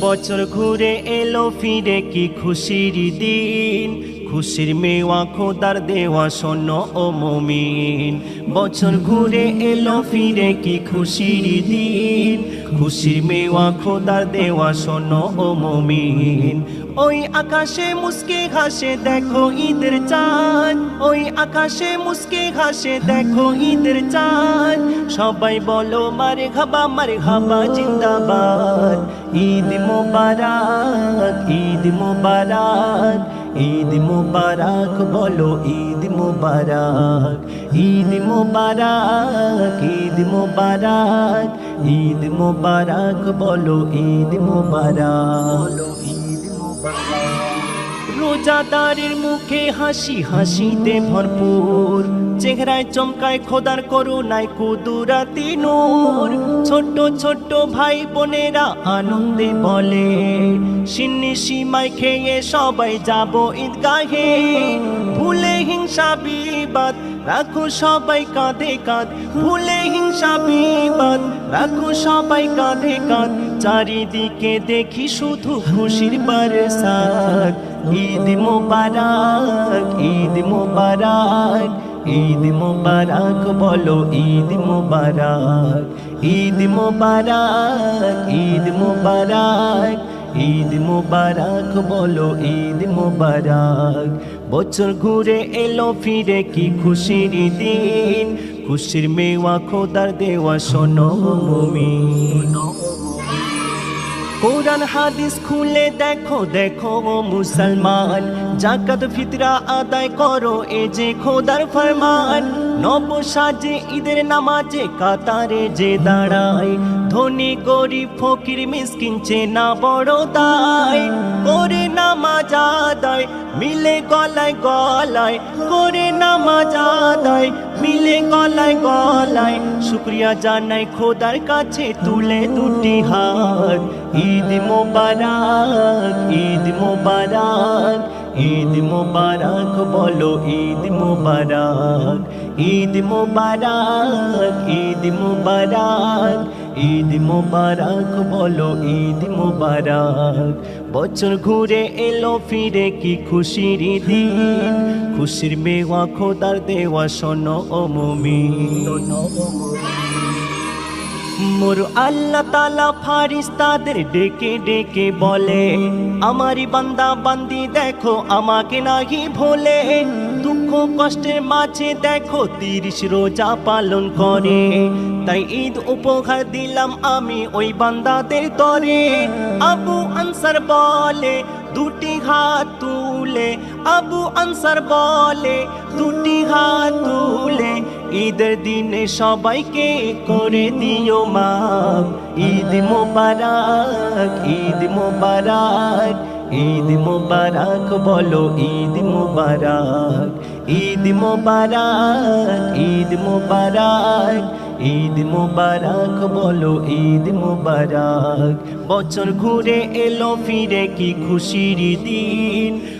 বছর ঘুরে এলো, ফিরে কি খুশির দিন? খুশির মেওয়া খোদার দেওয়া শোন ও মমিন। বছর ঘুরে এলো, ফিরে কি খুশির দিন? খুশির মেওয়া খোদার দেওয়া শোন ও মমিন। ওই আকাশে মুসকে ঘাসে দেখো ঈদের চাঁদ। ওই আকাশে মুসকে ঘাসে দেখো ঈদের চাঁদ। সবাই বলো মারে ঘাবা মারে ঘাবা জিন্দাবাদ। ঈদ মোবারক ঈদ মোবারক ঈদ মোবারক, বলো ঈদ মোবারক। ঈদ মোবারক ঈদ মোবারক ঈদ মোবারক বলো ঈদ মোবারক। ঈদ রোজাদারের মুখে হাসি, হাসিতে ভরপুর। চেহারায় চমকায় খোদার করুণায় কুদুরাতি নূর। ছোট্ট ছোট্ট ভাই বোনেরা আনন্দে বলে, সিন্নি সীমায় খেয়ে সবাই যাব ঈদগাহে। ভুলে হিংসা বিবাদ, রাখো সবাই কাঁধে কাঁধ। ভুলে হিংসা বিবাদ, রাখো সবাই কাঁধে কাঁধ। চারিদিকে দেখি শুধু খুশির বরসাত ঈদ মোবারক ঈদ মোবারক ঈদ মোবারক বলো, ঈদ মোবারক। ঈদ মোবারক ঈদ মোবারক ঈদ মোবারক বলো, ঈদ মোবারক। বছর ঘুরে এলো, ফিরে কি খুশির দিন? খুশির মেওয়া খোদার দেওয়া শোনো মুমিন। কোরআন, হাদিস খুলে দেখো দেখো ও মুসলমান। জাকাত, ফিতরা আদায় করো, এ যে খোদার ফরমান। নব সাজে ঈদের নামাজে কাতারে যে দাঁড়ায়। ধনী, গরিব, ফকির, মিসকিন, চেনা, বড় দায়। করে নামাজ আদায়, মিলে গলায় গলায়। করে নামাজ আদায়, মিলে গলায় গলায়। শুক্রিয়া জানাই খোদার কাছে, তুলে দুটি হাত। ঈদ মোবারক ঈদ মোবারক ঈদ মোবারক বলো ঈদ মোবারক ঈদ মোবারক ঈদ মোবারক ঈদ মোবারক বলো ঈদ মোবারক। বছর ঘুরে এলো, ফিরে কি খুশির দিন? খুশির মেওয়া খোদার দেওয়া শোনো ও মুমিন। মোর আল্লাহ তালা ফারিস্তাদের ডেকে ডেকে বলে আমারই বান্দা, বান্দি দেখো, আমাকে নাহি ভোলে। দুঃখ কষ্টের মাঝে দেখো, তিরিশ রোজা পালন করে। তাই ঈদ উপহার দিলাম আমি ওই বান্দাদের তরে। আবু আনসার বলে, দুটি হাত তুলে। আবু আনসার বলে, দুটি হাত তুলে ঈদের দিনে সবাইকে করে দিও মা ঈদ মোবারক ঈদ মোবারক ঈদ মোবারক বলো, ঈদ মোবারক ঈদ মোবারক ঈদ মোবারক ঈদ মোবারক বলো, ঈদ মোবারক। বছর ঘুরে এলো, ফিরে কি খুশির দিন?